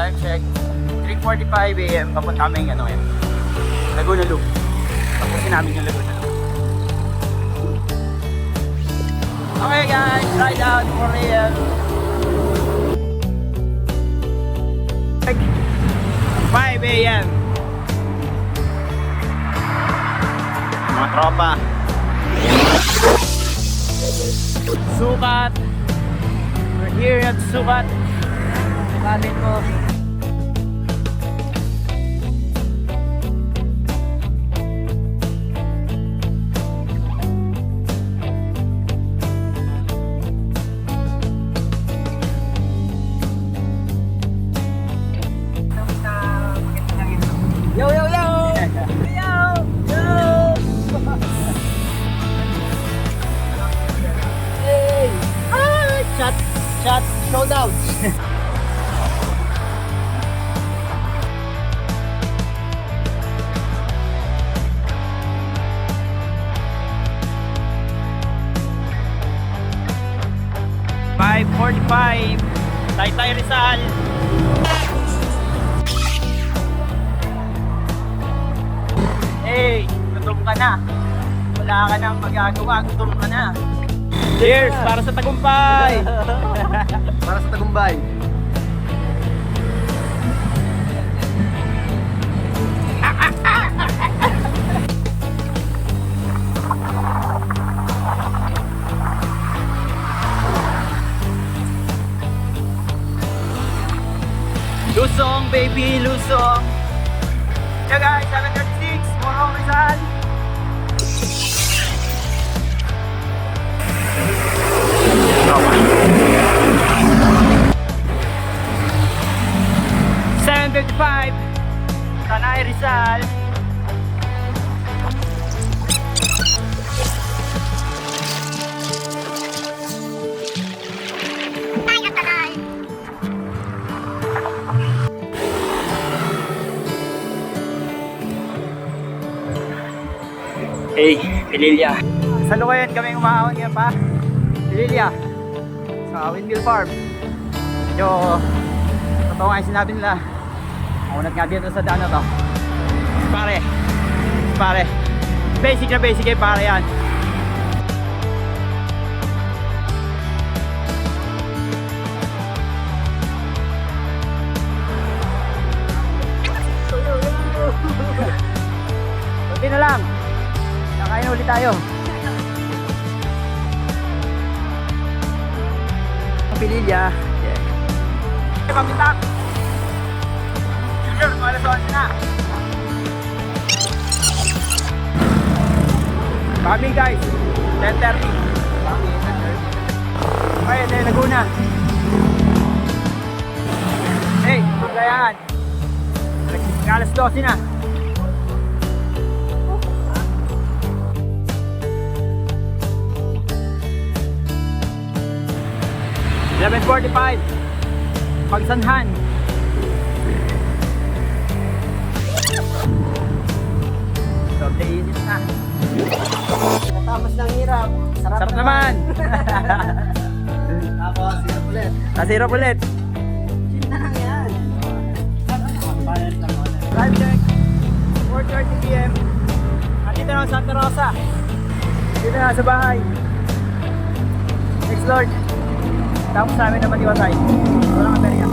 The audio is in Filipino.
time check. 3.45 a.m. Papunta kami ano ngayon. Laguna Loop. Tapusin namin yung Laguna Loop. Okay guys, ride out 4 a.m. 5 a.m. Mga tropa. Sukat. We're here at Sukat. Sukatin mo. Shot! Shot! Showdown! Five forty-five. Taytay Rizal. Hey, gutom ka na. Wala ka nang magagawa, gutom ka na. Cheers para sa tagumpay. Para sa tagumpay. Lusong, baby, Lusong. Yeah guys, 736, Morong Rizal. Fifty-five, Tanay Rizal. Hey, Pililya. Sa Lukayan kami umahon ngayon pa. Pililya. Sa Windmill Farm. Medyo totoo nga yung sinabi nila. Maunat nga dito sa daan na to. Pare. Pare. Basic na basic kay pare yan. Kunti na lang. Kakain ulit tayo. Pililya. Yeah. Pamintak. 11 na. Coming guys. 10.30. Okay, tayo Laguna. Hey, maglayaan. Alas 12 na. Eleven forty-five. Pagsanhan. Sobrang init na. Natapos ng hirap. Sarap, Sarap naman. Tapos, hirap ulit. Tasirap ulit. Chin na lang yan. Time check. 4.30 p.m. Nandito na ang Santa Rosa. Dito na sa bahay. Thanks Lord. Tapos sa amin naman iwasay. Walang aberya.